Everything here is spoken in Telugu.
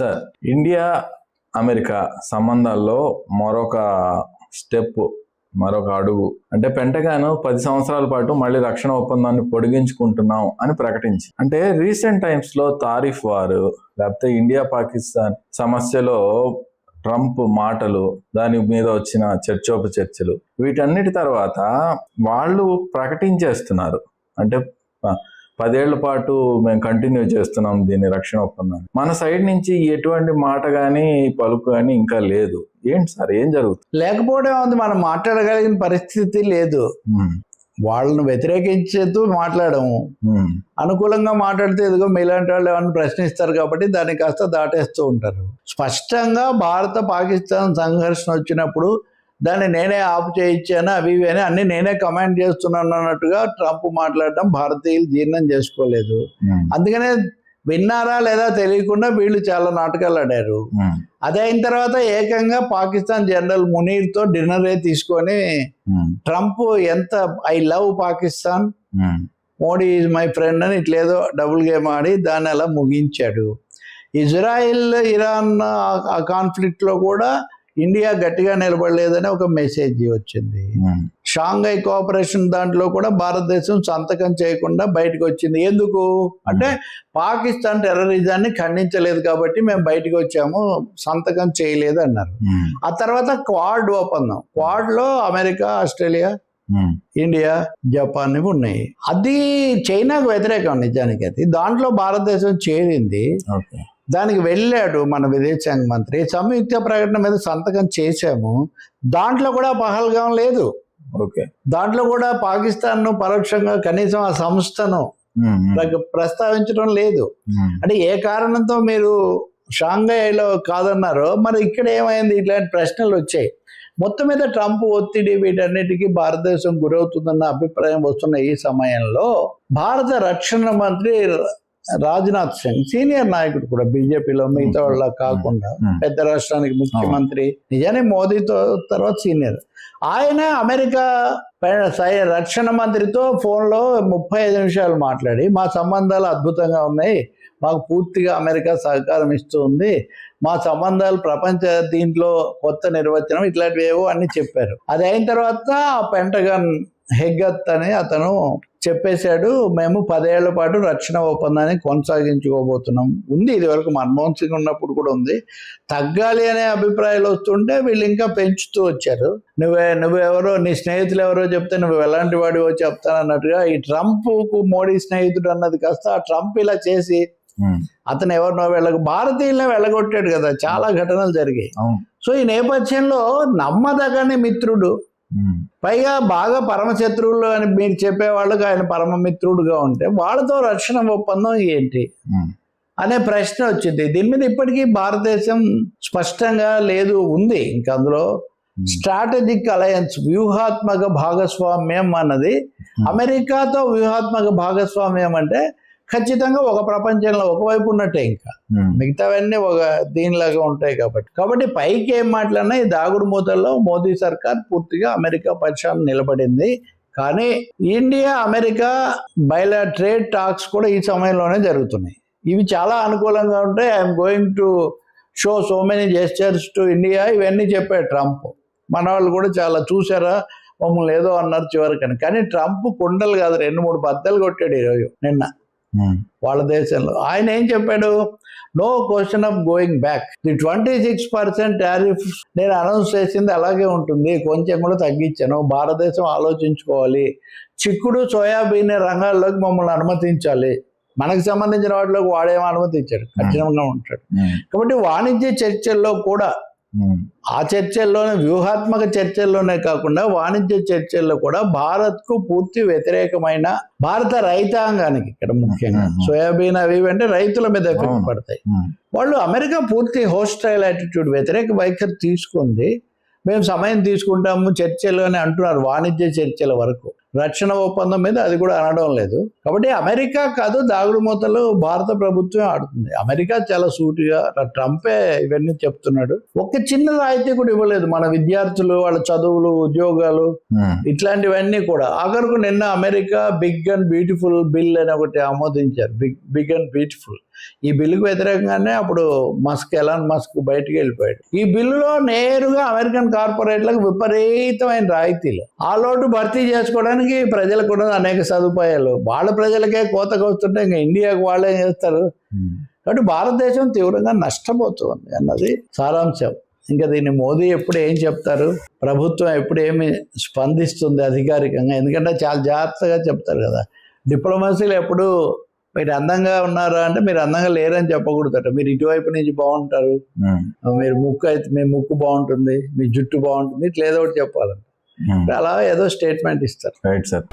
సార్ ఇండియా అమెరికా సంబంధాల్లో మరొక స్టెప్ మరొక అడుగు. అంటే పెంటగాను పది సంవత్సరాల పాటు మళ్ళీ రక్షణ ఒప్పందాన్ని పొడిగించుకుంటున్నాం అని ప్రకటించి. అంటే రీసెంట్ టైమ్స్లో తారిఫ్ వారు లేకపోతే ఇండియా పాకిస్తాన్ సమస్యలో ట్రంప్ మాటలు దాని మీద వచ్చిన చర్చోప చర్చలు వీటన్నిటి తర్వాత వాళ్ళు ప్రకటించేస్తున్నారు. అంటే పదేళ్ళ పాటు మేము కంటిన్యూ చేస్తున్నాం దీని రక్షణ ఒప్పందాన్ని. మన సైడ్ నుంచి ఎటువంటి మాట కానీ పలుకు కానీ ఇంకా లేదు. ఏంటి సార్? ఏం జరుగుతుంది? లేకపోవడం ఉంది మనం మాట్లాడగలిగిన పరిస్థితి లేదు. వాళ్ళను వ్యతిరేకించేస్తూ మాట్లాడము. అనుకూలంగా మాట్లాడితే ఎదుగో మీలాంటి వాళ్ళు ఏమైనా ప్రశ్నిస్తారు కాబట్టి దాన్ని కాస్త దాటేస్తూ ఉంటారు. స్పష్టంగా భారత పాకిస్తాన్ సంఘర్షణ వచ్చినప్పుడు దాన్ని నేనే ఆపు చేయించాను? అవి ఇవి అని అన్ని నేనే కమాండ్ చేస్తున్నాను అన్నట్టుగా ట్రంప్ మాట్లాడటం భారతీయులు జీర్ణం చేసుకోలేదు. ఉమ్, అందుకనే విన్నారా లేదా తెలియకుండా వీళ్ళు చాలా నాటకాలు ఆడారు. ఉమ్, అదే అయిన తర్వాత ఏకంగా పాకిస్తాన్ జనరల్ మునీర్తో డిన్నరే తీసుకొని ఉమ్, ట్రంప్ ఎంత I love Pakistan Modi is my friend అని ఇట్లేదో డబుల్ గేమ్ ఆడి దాన్ని అలా ముగించాడు. ఇజ్రాయిల్ ఇరాన్ ఆ- ఆ కాన్ఫ్లిక్ట్లో కూడా ఇండియా గట్టిగా నిలబడలేదని ఒక మెసేజ్ వచ్చింది. ఉమ్, షాంఘై కోఆపరేషన్ దాంట్లో కూడా భారతదేశం సంతకం చేయకుండా బయటకు వచ్చింది. ఎందుకు? అంటే పాకిస్తాన్ టెర్రరిజాన్ని ఖండించలేదు కాబట్టి మేము బయటకు వచ్చాము సంతకం చేయలేదు అన్నారు. ఉమ్, ఆ తర్వాత క్వాడ్ ఒప్పందం క్వాడ్లో అమెరికా ఆస్ట్రేలియా ఇండియా జపాన్ ఉన్నాయి. అది చైనాకు వ్యతిరేకం నిజానికి అది. దాంట్లో భారతదేశం చేరింది. ఓకే దానికి వెళ్ళాడు మన విదేశాంగ మంత్రి. సంయుక్త ప్రకటన మీద సంతకం చేశాము. దాంట్లో కూడా పహల్గాం లేదు. ఓకే. దాంట్లో కూడా పాకిస్తాన్ను పరోక్షంగా కనీసం ఆ సంస్థను ప్రస్తావించడం లేదు. అంటే ఏ కారణంతో మీరు షాంఘైలో కాదన్నారో మరి ఇక్కడ ఏమైంది? ఇట్లాంటి ప్రశ్నలు వచ్చాయి. మొత్తం మీద ట్రంప్ ఒత్తిడి వీటన్నిటికీ భారతదేశం గురవుతుందన్న అభిప్రాయం వస్తున్న ఈ సమయంలో భారత రక్షణ మంత్రి రాజ్నాథ్ సింగ్ సీనియర్ నాయకుడు కూడా బీజేపీలో మిగతా వాళ్ళ కాకుండా పెద్ద రాష్ట్రానికి ముఖ్యమంత్రి నిజానే మోదీతో తర్వాత సీనియర్. ఆయన అమెరికా రక్షణ మంత్రితో ఫోన్లో ముప్పై ఐదు నిమిషాలు మాట్లాడి మా సంబంధాలు అద్భుతంగా ఉన్నాయి మాకు పూర్తిగా అమెరికా సహకారం ఇస్తూ ఉంది మా సంబంధాలు ప్రపంచ దీంట్లో కొత్త నిర్వచనం ఇట్లాంటివి ఏవో అన్ని చెప్పారు. అది అయిన తర్వాత పెంటగన్ హెగ్గత్ అని అతను చెప్పేశాడు మేము పదేళ్ళ పాటు రక్షణ ఒప్పందాన్ని కొనసాగించుకోబోతున్నాం. ఉంది ఇది వరకు మన్మోహన్ సింగ్ ఉన్నప్పుడు కూడా ఉంది. తగ్గాలి అనే అభిప్రాయాలు వస్తుంటే వీళ్ళు ఇంకా పెంచుతూ వచ్చారు. నువ్వే నువ్వెవరో నీ స్నేహితులు ఎవరో చెప్తే నువ్వు ఎలాంటి వాడివో చెప్తానన్నట్టుగా ఈ ట్రంప్కు మోడీ స్నేహితుడు అన్నది కాస్త ఆ ట్రంప్ ఇలా చేసి అతను ఎవరినో వెళ్ళగ భారతీయులనే వెళ్ళగొట్టాడు కదా. చాలా ఘటనలు జరిగాయి. సో ఈ నేపథ్యంలో నమ్మదగని మిత్రుడు పైగా బాగా పరమ శత్రువులు అని మీరు చెప్పే వాళ్ళకి ఆయన పరమ మిత్రుడుగా ఉంటే వాళ్ళతో రక్షణ ఒప్పందం ఏంటి? అనే ప్రశ్న వచ్చింది. దీని మీద ఇప్పటికీ భారతదేశం స్పష్టంగా లేదు ఉంది. ఇంకా అందులో స్ట్రాటజిక్ అలయన్స్ వ్యూహాత్మక భాగస్వామ్యం అన్నది అమెరికాతో వ్యూహాత్మక భాగస్వామ్యం అంటే ఖచ్చితంగా ఒక ప్రపంచంలో ఒకవైపు ఉన్నట్టే ఇంకా. ఉమ్, మిగతావన్నీ ఒక దీనిలాగా ఉంటాయి కాబట్టి. కాబట్టి పైకి ఏం మాట్లాడినా ఈ దాగుడు మూతల్లో మోదీ సర్కార్ పూర్తిగా అమెరికా పక్షాన్ని నిలబడింది. కానీ ఇండియా అమెరికా బయలా ట్రేడ్ టాక్స్ కూడా ఈ సమయంలోనే జరుగుతున్నాయి. ఇవి చాలా అనుకూలంగా ఉంటాయి. I'm going to show so many gestures to India. ఇవన్నీ చెప్పాడు ట్రంప్. మన వాళ్ళు కూడా చాలా చూసారా? మమ్మల్ని ఏదో అన్నారు చివరికని. కానీ ట్రంప్ కుండలు కాదు. రెండు మూడు బద్దలు కొట్టాడు ఈరోజు నిన్న. వాళ్ళ దేశంలో. ఆయన ఏం చెప్పాడు? No question of going back the twenty six percent tariff నేను అనౌన్స్ చేసింది అలాగే ఉంటుంది. కొంచెం కూడా తగ్గించాను. భారతదేశం ఆలోచించుకోవాలి. చిక్కుడు సోయాబీన్ రంగాల్లోకి మమ్మల్ని అనుమతించాలి. మనకు సంబంధించిన వాటిలోకి వాడేమో అనుమతించాడు. కఠినంగా ఉంటాడు. ఉమ్, కాబట్టి వాణిజ్య చర్చల్లో కూడా ఆ చర్చల్లోనే వ్యూహాత్మక చర్చల్లోనే కాకుండా వాణిజ్య చర్చల్లో కూడా భారత్కు పూర్తి వ్యతిరేకమైన భారత రైతాంగానికి ఇక్కడ ముఖ్యంగా. సోయాబీన్ అవి అంటే రైతుల మీద ఎఫెక్ట్. పడతాయి. వాళ్ళు అమెరికా పూర్తి హోస్టైల్ యాటిట్యూడ్ వ్యతిరేక వైఖరి తీసుకుంది. మేము సమయం తీసుకుంటాము చర్చలు అని అంటున్నారు వాణిజ్య చర్చల వరకు. రక్షణ ఒప్పందం మీద అది కూడా అనడం లేదు. కాబట్టి అమెరికా కాదు దాగుడు మూతలు భారత ప్రభుత్వం ఆడుతుంది. అమెరికా చాలా సూటిగా ట్రంపే ఇవన్నీ చెప్తున్నాడు. ఒక చిన్న రాయితీ కూడా ఇవ్వలేదు మన విద్యార్థులు వాళ్ళ చదువులు ఉద్యోగాలు ఉమ్, ఇట్లాంటివన్నీ కూడా. ఆఖరుకు నిన్న America big and beautiful bill అని ఒకటి ఆమోదించారు. Big big and beautiful. ఈ బిల్లుకు వ్యతిరేకంగానే అప్పుడు మస్క్ ఎలాన్ మస్క్ బయటికి వెళ్ళిపోయాడు. ఈ బిల్లులో నేరుగా అమెరికన్ కార్పొరేట్లకు విపరీతమైన రాయితీలు. ఆ లోటు భర్తీ చేసుకోవడానికి ప్రజలకు కూడా అనేక సదుపాయాలు. వాళ్ళ ప్రజలకే కోతకు వస్తుంటే ఇంకా ఇండియాకు వాళ్ళే చేస్తారు? కాబట్టి భారతదేశం తీవ్రంగా నష్టపోతుంది అన్నది సారాంశం. ఇంకా దీన్ని మోదీ ఎప్పుడు ఏం చెప్తారు? ప్రభుత్వం ఎప్పుడు ఏమి స్పందిస్తుంది అధికారికంగా? ఎందుకంటే చాలా జాగ్రత్తగా చెప్తారు కదా. డిప్లొమసీలు ఎప్పుడు మీరు అందంగా ఉన్నారా అంటే మీరు అందంగా లేరని చెప్పకూడదట. మీరు ఇటువైపు నుంచి బాగుంటారు. మీరు ముక్కు అయితే మీ ముక్కు బాగుంటుంది మీ జుట్టు బాగుంటుంది ఇట్లా ఏదో ఒకటి చెప్పాలంట. అలా ఏదో స్టేట్మెంట్ ఇస్తారు. Right sir.